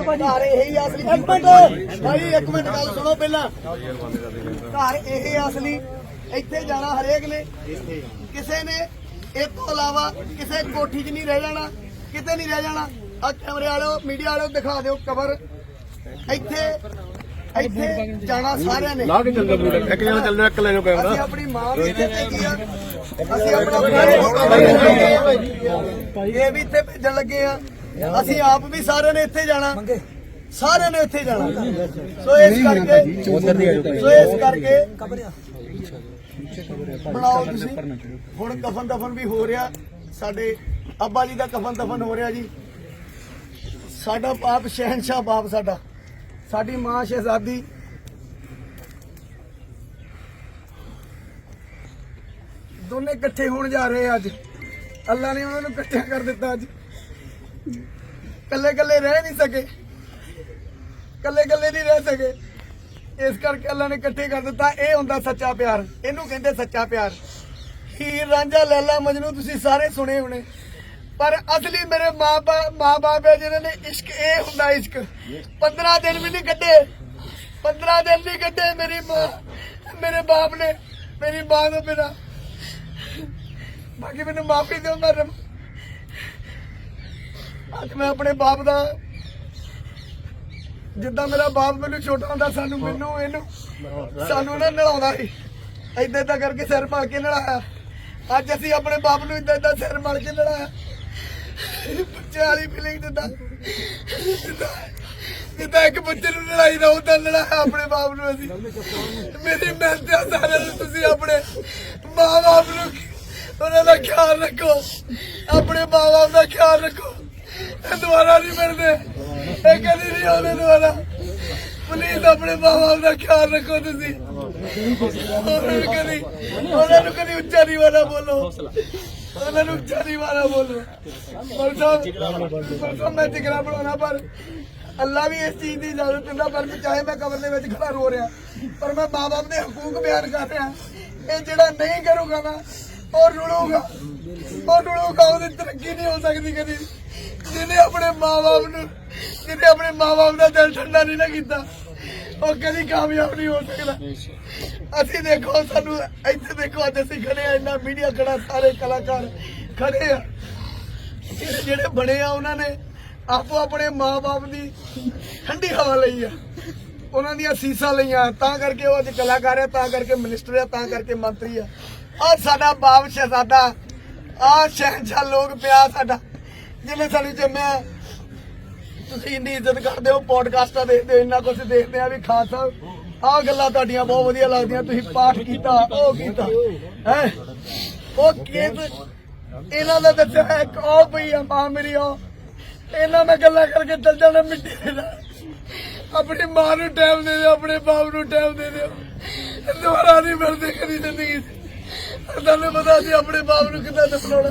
ਘਰ ਇਹੀ ਅਸਲੀ ਇੱਕ ਮਿੰਟ। ਭਾਈ ਇੱਕ ਮਿੰਟ ਗੱਲ ਸੁਣੋ ਪਹਿਲਾਂ। ਘਰ ਇਹ ਅਸਲੀ ਇੱਥੇ ਜਾਣਾ ਹਰੇਕ ਨੇ। ਕਿਸੇ ਨੇ ਇਸ ਤੋਂ ਇਲਾਵਾ ਕਿਸੇ ਕੋਠੀ 'ਚ ਨਹੀਂ ਰਹਿ ਜਾਣਾ ਕਿਤੇ ਨਹੀਂ ਰਹਿ ਜਾਣਾ। ਆ ਕੈਮਰੇ ਵਾਲਿਓ ਮੀਡੀਆ ਵਾਲਿਓ ਦਿਖਾ ਦਿਓ ਕਵਰ ਇੱਥੇ ਇੱਥੇ ਜਾਣਾ ਸਾਰਿਆਂ ਨੇ। ਲਾ ਕੇ ਚੱਲਦਾ ਪੂਰਾ ਇੱਕ ਜਣਾ ਚੱਲਦਾ ਇੱਕ ਲੈ ਜਾਓ ਅਸੀਂ ਕੈਮਰਾ ਆਪਣੀ ਮਾਂ ਵੀ ਇੱਥੇ ਭੇਜੀ ਆ। ਅਸੀਂ ਆਪਣਾ ਇਹ ਵੀ ਇੱਥੇ ਭੇਜਣ ਲੱਗੇ ਆ। ਅਸੀਂ ਆਪ ਵੀ ਸਾਰਿਆਂ ਨੇ ਇੱਥੇ ਜਾਣਾ। ਸਾਰਿਆਂ ਨੇ ਇੱਥੇ ਜਾਣਾ। ਸੋ ਇਸ ਕਰਕੇ ਸੋ ਇਸ ਕਰਕੇ ਬਣਾਓ ਤੁਸੀਂ। ਹੁਣ ਕਫਨ ਦਫਨ ਵੀ ਹੋ ਰਿਹਾ। ਸਾਡੇ ਅੱਬਾ ਜੀ ਦਾ ਕਫਨ ਦਫਨ ਹੋ ਰਿਹਾ ਜੀ। ਸਾਡਾ ਬਾਪ ਸ਼ਹਿਨशाह ਬਾਪ ਸਾਡਾ। ਸਾਡੀ ਮਾਂ ਸ਼ਹਿਜ਼ਾਦੀ। ਦੋਨੇ ਇਕੱਠੇ ਹੋਣ ਜਾ ਰਹੇ ਅੱਜ। ਅੱਲਾ ਨੇ ਉਹਨਾਂ ਨੂੰ ਇਕੱਠਿਆਂ ਕਰ ਦਿੱਤਾ ਅੱਜ। ਕੱਲੇ ਕੱਲੇ ਰਹਿ ਨਹੀਂ ਸਕੇ। ਕੱਲੇ ਕੱਲੇ ਨਹੀਂ ਰਹਿ ਸਕੇ। ਇਸ ਕਰਕੇ ਅੱਲਾ ਨੇ ਇਕੱਠੇ ਕਰ ਦਿੱਤਾ, ਇਹ ਹੁੰਦਾ ਸੱਚਾ ਪਿਆਰ। ਇਹਨੂੰ ਕਹਿੰਦੇ ਸੱਚਾ ਪਿਆਰ। ਹੀਰ, ਰਾਂਝਾ, ਲੈਲਾ, ਮਜਨੂ ਤੁਸੀਂ ਸਾਰੇ ਸੁਣੇ ਹੋਣੇ। ਪਰ ਅਸਲੀ ਮੇਰੇ ਮਾਪੇ ਮਾਪੇ ਹੈ ਜਿਨ੍ਹਾਂ ਨੇ ਇਸ਼ਕ, ਇਹ ਹੁੰਦਾ ਇਸ਼ਕ। 15 ਦਿਨ ਵੀ ਨਹੀਂ ਕੱਢੇ। 15 ਦਿਨ ਨਹੀਂ ਕੱਢੇ ਮੇਰੀ ਮਾਂ, ਮੇਰੇ ਬਾਪ ਨੇ। ਮੇਰੀ ਮਾਂ ਤੋਂ ਬਿਨਾਂ। ਬਾਕੀ ਮੈਨੂੰ ਮਾਫੀ ਦਿਓ, ਮੈਂ ਰਮ- ਮੈਂ ਆਪਣੇ ਬਾਪ ਦਾ ਜਿੱਦਾਂ ਮੇਰਾ ਬਾਪ ਮੈਨੂੰ ਛੋਟਾ ਹੁੰਦਾ, ਸਾਨੂੰ ਮੈਨੂੰ ਇਹਨੂੰ ਸਾਨੂੰ ਨਾ ਨਲਾਉਂਦਾ ਸੀ। ਏਦਾਂ ਏਦਾਂ ਕਰਕੇ ਸਿਰ ਮਲ ਕੇ ਨਲਾਇਆ ਅੱਜ ਅਸੀਂ ਆਪਣੇ ਬਾਪ ਨੂੰ ਏਦਾਂ ਏਦਾਂ ਸਿਰ ਮਲ ਕੇ ਨਲਾਇਆ ਬੱਚੇ ਵਾਲੀ ਫੀਲਿੰਗ ਦਿੰਦਾ ਜਿੱਦਾਂ ਇੱਕ ਬੱਚੇ ਨੂੰ ਲੜਾਈ ਨਾ ਉਦਾਂ ਲੜਾਇਆ ਆਪਣੇ ਬਾਪ ਨੂੰ ਅਸੀਂ। ਮੇਰੀ ਮਿਹਨਤ ਆ ਸਾਰਿਆਂ ਨੂੰ, ਤੁਸੀਂ ਆਪਣੇ ਮਾਂ ਬਾਪ ਨੂੰ ਉਹਨਾਂ ਦਾ ਖਿਆਲ ਰੱਖੋ। ਆਪਣੇ ਮਾਂ ਬਾਪ ਦਾ ਖਿਆਲ ਰੱਖੋ। ਇਹ ਦੁਬਾਰਾ ਨਹੀਂ ਮਿਲਦੇ। ਇਹ ਕਦੀ ਨਹੀਂ ਆਉਂਦੇ ਦੁਬਾਰਾ। ਪਲੀਜ਼ ਆਪਣੇ ਮਾਂ ਬਾਪ ਦਾ ਖਿਆਲ ਰੱਖੋ ਤੁਸੀਂ। ਉਹਨਾਂ ਨੂੰ ਕਦੀ ਉਹਨਾਂ ਨੂੰ ਕਦੀ ਉੱਚਾ ਨਹੀਂ ਵਾਲਾ ਬੋਲੋ। ਉਹਨਾਂ ਨੂੰ ਉੱਚਾ ਨਹੀਂ ਵਾਲਾ ਬੋਲੋ ਪਰਸੋਂ ਪਰਸੋਂ ਮੈਂ ਜਿਗਰਾ ਬਣਾਉਣਾ, ਪਰ ਅੱਲਾ ਵੀ ਇਸ ਚੀਜ਼ ਦੀ ਇਜਾਜ਼ਤ ਦਿੰਦਾ, ਪਰ ਚਾਹੇ ਮੈਂ ਕਬਰ ਦੇ ਵਿੱਚ ਖੜਾ ਰੋ ਰਿਹਾ, ਪਰ ਮੈਂ ਮਾਂ ਬਾਪ ਦੇ ਹਕੂਕ ਬਿਆਨ ਕਰ ਰਿਹਾ। ਇਹ ਜਿਹੜਾ ਨਹੀਂ ਕਰੂਗਾ ਨਾ, ਉਹ ਰੁਲੂਗਾ। ਉਹ ਰੁਲੂਗਾ, ਉਹਦੀ ਤਰੱਕੀ ਨਹੀਂ ਹੋ ਸਕਦੀ ਕਦੀ। ਜਿਹਨੇ ਆਪਣੇ ਮਾਂ ਬਾਪ ਨੂੰ ਜਿਹਨੇ ਆਪਣੇ ਮਾਂ ਬਾਪ ਦਾ ਦਿਲ ਠੰਡਾ ਨਹੀਂ ਨਾ ਕੀਤਾ, ਉਹ ਕਦੀ ਕਾਮਯਾਬ ਨਹੀਂ ਹੋ ਸਕਦਾ। ਅਸੀਂ ਦੇਖੋ, ਸਾਨੂੰ ਇੱਥੇ ਦੇਖੋ, ਅੱਜ ਅਸੀਂ ਖੜੇ ਆ ਇੰਨਾ ਮੀਡੀਆ ਖੜਾ, ਸਾਰੇ ਕਲਾਕਾਰ ਖੜੇ ਆ। ਜਿਹੜੇ ਜਿਹੜੇ ਬਣੇ ਆ, ਉਹਨਾਂ ਨੇ ਆਪੋ ਆਪਣੇ ਮਾਪੇ ਦੀ ਠੰਡੀ ਹਵਾ ਲਈ ਆ। ਉਹਨਾਂ ਦੀਆਂ ਸੀਸਾਂ ਲਈਆਂ, ਤਾਂ ਕਰਕੇ ਉਹ ਅੱਜ ਕਲਾਕਾਰ ਆ, ਤਾਂ ਕਰਕੇ ਮਿਨਿਸਟਰ ਆ, ਤਾਂ ਕਰਕੇ ਮੰਤਰੀ ਆ। ਆ ਸਾਡਾ ਬਾਪ ਸ਼ਹਿਜ਼ਾਦਾ ਆ ਸ਼ਹਿਨशाह ਲੋਕ ਪਿਆ ਸਾਡਾ। ਜਿਹਨੇ ਸਾਨੂੰ ਜੰਮਿਆ ਤੁਸੀਂ ਇੰਨੀ ਇੱਜ਼ਤ ਕਰਦੇ ਹੋ ਪੋਡਕਾਸਟਾਂ ਦੇਖਦੇ ਹੋ ਇੰਨਾ ਕੁਝ ਦੇਖਦੇ ਆ ਵੀ ਖਾਨ ਸਾਹਿਬ ਆਹ ਗੱਲਾਂ ਤੁਹਾਡੀਆਂ ਬਹੁਤ ਵਧੀਆ ਲੱਗਦੀਆਂ ਤੁਸੀਂ ਪਾਠ ਕੀਤਾ ਉਹ ਕੀਤਾ। ਹੈ? ਉਹ ਕਿਸ ਇਹਨਾਂ ਦਾ ਦੱਸਿਆ ਹੈ, ਇੱਕ ਉਹ ਪਈ ਆ ਮਾਂ ਮੇਰੀ ਉਹ। ਇਹਨਾਂ ਨਾਲ ਗੱਲਾਂ ਕਰਕੇ ਚੱਲ ਜਾਣਾ ਮਿੱਟੀ ਦੇ ਆਪਣੀ ਮਾਂ ਨੂੰ ਟਾਈਮ ਦੇ ਦਿਓ ਆਪਣੇ ਬਾਪ ਨੂੰ ਟਾਈਮ ਦੇ ਦਿਓ। ਦੁਬਾਰਾ ਨਹੀਂ ਮਿਲਦੇ ਕਦੀ ਜ਼ਿੰਦਗੀ ਤੁਹਾਨੂੰ ਪਤਾ ਸੀ ਆਪਣੇ ਬਾਪ ਨੂੰ ਕਿੱਦਾਂ ਦਫਨਾਉਣਾ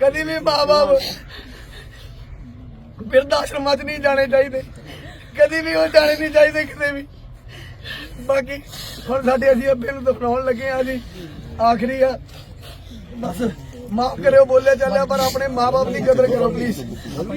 ਕਦੀ ਵੀ ਮਾਂ-ਬਾਪ ਬਿਰਧ ਆਸ਼ਰਮਾਂ 'ਚ ਨਹੀਂ ਜਾਣੇ ਚਾਹੀਦੇ। ਕਦੀ ਵੀ ਉਹ ਜਾਣੇ ਨਹੀਂ ਚਾਹੀਦੇ ਕਿਤੇ ਵੀ। ਬਾਕੀ ਹੁਣ ਸਾਡੇ ਅਸੀਂ ਇਹ ਬਿੱਲ ਦਫਨਾਉਣ ਲੱਗੇ ਆ ਜੀ। ਆਖਰੀ ਆ। ਬਸ ਮਾਫ ਕਰਿਓ, ਬੋਲਿਆ ਚੱਲਿਆ, ਪਰ ਆਪਣੇ ਮਾਪੇ ਦੀ ਕਦਰ ਕਰੋ ਪਲੀਜ਼